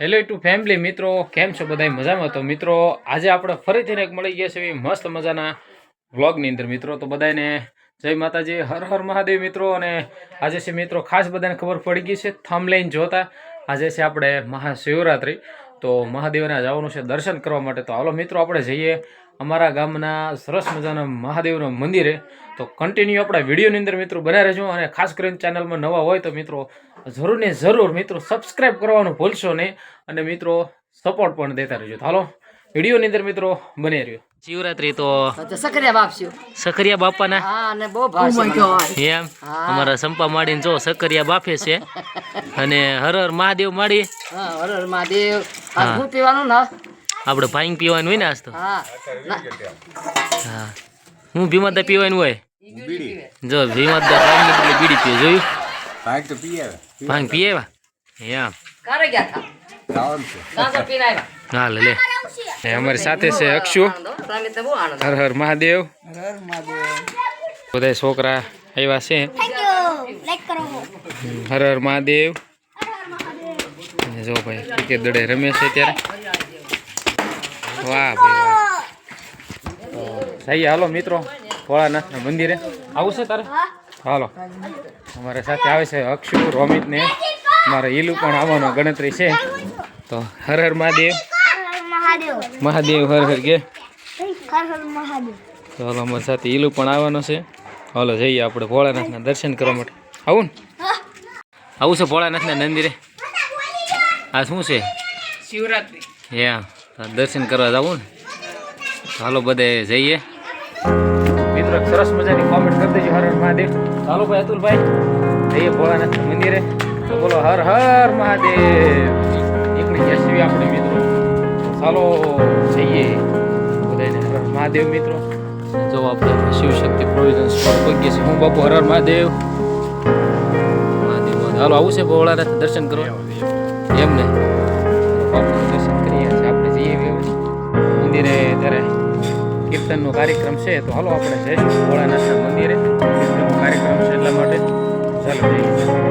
Hello two family મિત્રો. કેમ છો બધા મજામાં? તો મિત્રો, આજે આપણે ફરીથી એક મળી ગયા છે એવી મસ્ત મજાના વ્લોગની અંદર. મિત્રો, તો બધાને જય માતાજી, હર હર મહાદેવ મિત્રો. અને આજે છે મિત્રો, ખાસ બધાને ખબર પડી ગઈ છે થમલાઈન જોતા. આજે છે આપણે મહાશિવરાત્રિ. તો મહાદેવના જવાનું છે દર્શન કરવા માટે. તો હાલો મિત્રો, આપણે જઈએ. અમારા ગામના સરસ મજાના મહાદેવના મંદિરે. તો કન્ટિન્યુ આપણા વિડીયોની અંદર મિત્રો બનાવી રહેજો અને ખાસ કરીને ચેનલમાં નવા હોય તો મિત્રો જરૂર ને જરૂર મિત્રો સબસ્ક્રાઇબ કરવાનું ભૂલશો નહીં અને મિત્રો સપોર્ટ પણ દેતા રહેજો. તો હાલો વિડીયોની અંદર મિત્રો બની રહ્યો. શિવરાત્રી તો સકરિયા બાપસ્યું સકરિયા બાપાના. હા અને બહુ ભાવશે એમ? અમારા સંપા માડીને જો સકરિયા બાફે છે અને હર હર મહાદેવ માડી. હા હર હર મહાદેવ. આ પીવાનું ને? આપણે ભાઈ પીવાનું હોય ને આજ તો. હા. હું હા. હું ભીમાતા પીવાનું હોય. જો ભીમાતા ભાંગ એટલે બીડી પીએ જોયું? ભાગ તો પી આવે પીએ ગયા. હાલ લે એ અમારી સાથે છે અક્ષુ. હર હર મહાદેવ. બધા છોકરા આવ્યા છે. હર હર મહાદેવ. જો ભાઈ ક્રિકેટ દડે રમે છે ત્યારે વાહ ભાઈ વાહ. જઈએ હાલો મિત્રો ભોળાનાથના મંદિરે. આવું છે તારે? હાલો. અમારા સાથે આવે છે અક્ષુ રોમિત ને મારા ઈલુ પણ આવવાનો ગણતરી છે. તો હર હર મહાદેવ. મહાદેવ હર હર કે. તો હાલો અમારી સાથે ઈલુ પણ આવવાનો છે. હાલો જઈએ આપણે ભોળાનાથના દર્શન કરવા માટે. આવું ને? આવું છે ભોળાનાથના મંદિરે? આ શું છે? શિવરાત્રી. યા દર્શન કરવા જવું ને? ચાલો બધે જઈએ. મિત્રો, સરસ મજાની કોમેન્ટ કરી દેજો, હર હર મહાદેવ. ચાલો ભાઈ, અતુલભાઈ. જઈએ ભોળાનાથ મંદિરે. તો બોલો, હર હર મહાદેવ. નીકળી ગયા છીએ આપણે મિત્રો. ચાલો, જઈએ. બધાને હર મહાદેવ મિત્રો. જો આપણે શિવ શક્તિ પ્રોવિઝન સ્ટોર પગીએ હું બાપુ હર હર મહાદેવ. મહાદેવ. હાલો, આવું છે ભોળાનાથ દર્શન કરો એમને? બાપુ દર્શન મંદિરે ત્યારે કીર્તનનો કાર્યક્રમ છે, તો હાલો આપણે જઈશું ભોળાનાથના મંદિરે. કાર્યક્રમ છે એટલા માટે ચાલો જઈએ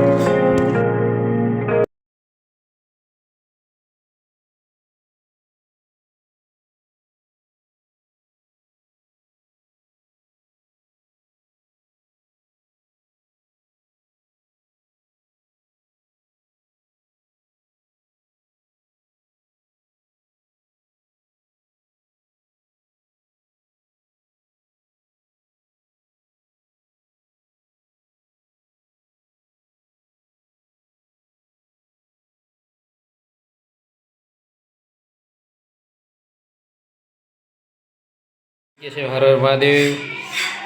જે છે હર હર મહાદેવ.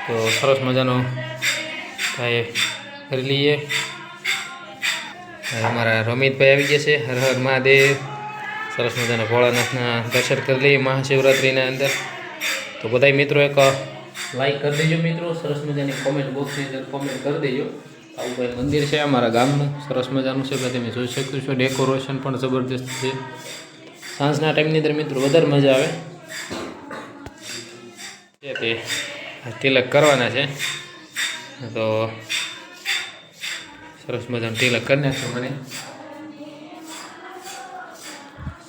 તો સરસ મજાનો ભાઈ કરી લઈએ. હવે અમારા રમિતભાઈ આવી ગયા છે. હર હર મહાદેવ. સરસ મજાના ભોળાનાથના દર્શન કરી લઈએ મહાશિવરાત્રિના અંદર. તો બધાય મિત્રો એક લાઈક કરી દેજો મિત્રો. સરસ મજાની કોમેન્ટ બોક્સની અંદર કોમેન્ટ કરી દેજો. આવું ભાઈ મંદિર છે અમારા ગામનું. સરસ મજાનું છે. બધા તમે જોઈ શકો છો. ડેકોરેશન પણ જબરદસ્ત છે. સાંજના ટાઈમની અંદર મિત્રો વધારે મજા આવે. તે તિલક કરવાના છે. તો સરસ મજાનું તિલક કરી નાખશો મને.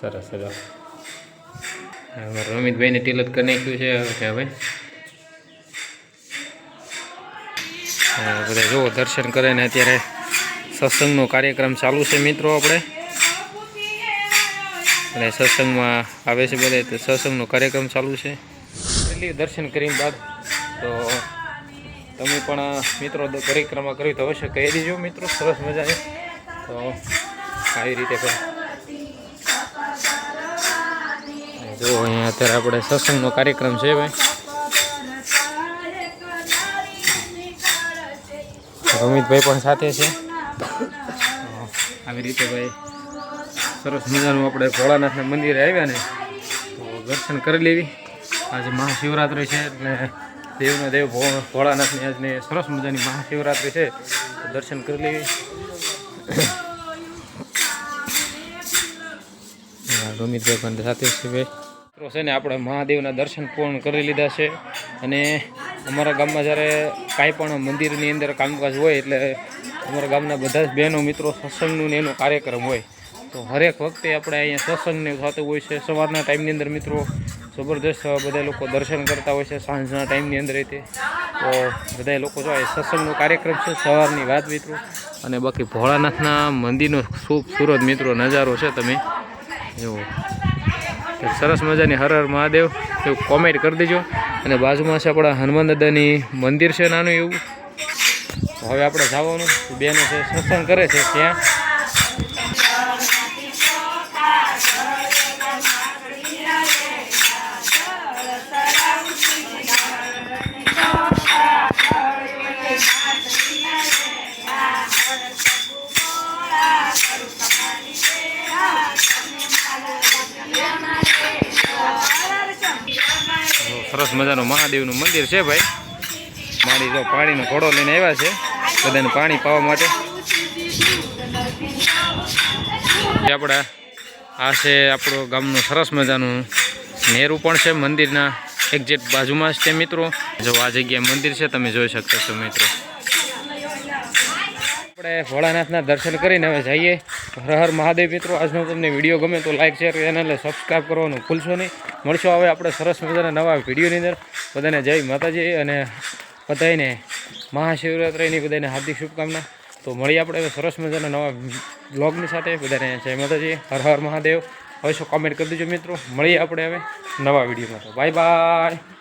સરસ સરસ. હવે રમિતભાઈને તિલક કરી નાખ્યું છે. હવે બધા જુઓ, દર્શન કરે ને અત્યારે સત્સંગનો કાર્યક્રમ ચાલુ છે મિત્રો આપણે. અને સત્સંગમાં આવે છે બધા સત્સંગનો કાર્યક્રમ ચાલુ છે. એટલી દર્શન કરીને બાદ તો તમે પણ મિત્રો પરિક્રમા કરવી તો અવશ્ય કહી દેજો મિત્રો, સરસ મજાની. તો આવી રીતે પણ. જો અહીંયા અત્યારે આપણે સત્સંગનો કાર્યક્રમ છે ભાઈ. અમિતભાઈ પણ સાથે છે. આવી રીતે ભાઈ સરસ મજાનું આપણે ભોળાનાથના મંદિરે આવ્યા ને, તો દર્શન કરી લેવી. આજે મહાશિવરાત્રિ છે એટલે દેવને દેવ ભોળાનાથની આજને સરસ મજાની મહાશિવરાત્રિ છે. દર્શન કરી લેવી. રોમિતભાઈ સાથે છે મિત્રો છે ને આપણે મહાદેવના દર્શન પૂર્ણ કરી લીધા છે. અને અમારા ગામમાં જ્યારે કાંઈ પણ મંદિરની અંદર કામકાજ હોય એટલે અમારા ગામના બધા જ બહેનો, મિત્રો, સત્સંગનું ને એનો કાર્યક્રમ હોય. તો હરેક વખતે આપણે અહીંયા સત્સંગને થતું હોય છે. સવારના ટાઈમની અંદર, મિત્રો જબરદસ્ત બધા લોકો દર્શન કરતા હોય છે સાંજના ટાઈમની અંદર રીતે તો. બધા લોકો જો એ સત્સંગનો કાર્યક્રમ છે, સવારની વાત મિત્રો. અને બાકી ભોળાનાથના મંદિરનો ખૂબ સુરત મિત્રો નજારો છે તમે. એવો સરસ મજાની હર હર મહાદેવ, એવું કોમેન્ટ કરી દેજો. અને બાજુમાં છે આપણા હનુમાન દાદાની મંદિર છે નાનું એવું. હવે આપણે જવાનું. બેનો છે સત્સંગ કરે છે ત્યાં. સરસ મજાનું મહાદેવનું મંદિર છે ભાઈ. મારી જો પાણીનો ઘોડો લઈને આવ્યા છે. બધાને પાણી પાવા માટે. આપણા આ છે આપણો ગામનું સરસ મજાનું નેરું પણ છે મંદિરના. એક્ઝેક્ટ બાજુમાં જ છે મિત્રો. જો આ જગ્યાએ મંદિર છે, તમે જોઈ શકતા છો મિત્રો. આપણે ભોળાનાથના દર્શન કરીને હવે જઈએ. હર હર મહાદેવ મિત્રો, આજનો તમને વીડિયો ગમે તો લાઈક શેર ચેનલને સબસ્ક્રાઈબ કરવાનું ભૂલશો નહીં. મળશો હવે આપણે સરસ મજાના નવા વિડીયોની અંદર. બધાને જય માતાજી અને બધાને મહાશિવરાત્રિની બધાને હાર્દિક શુભકામના. તો મળીએ આપણે હવે સરસ મજાના નવા બ્લોગની સાથે. બધાને જય માતાજી, હર હર મહાદેવ. હવે શું કોમેન્ટ કરી દેજો મિત્રો? મળીએ આપણે હવે નવા વિડીયોમાં. તો બાય બાય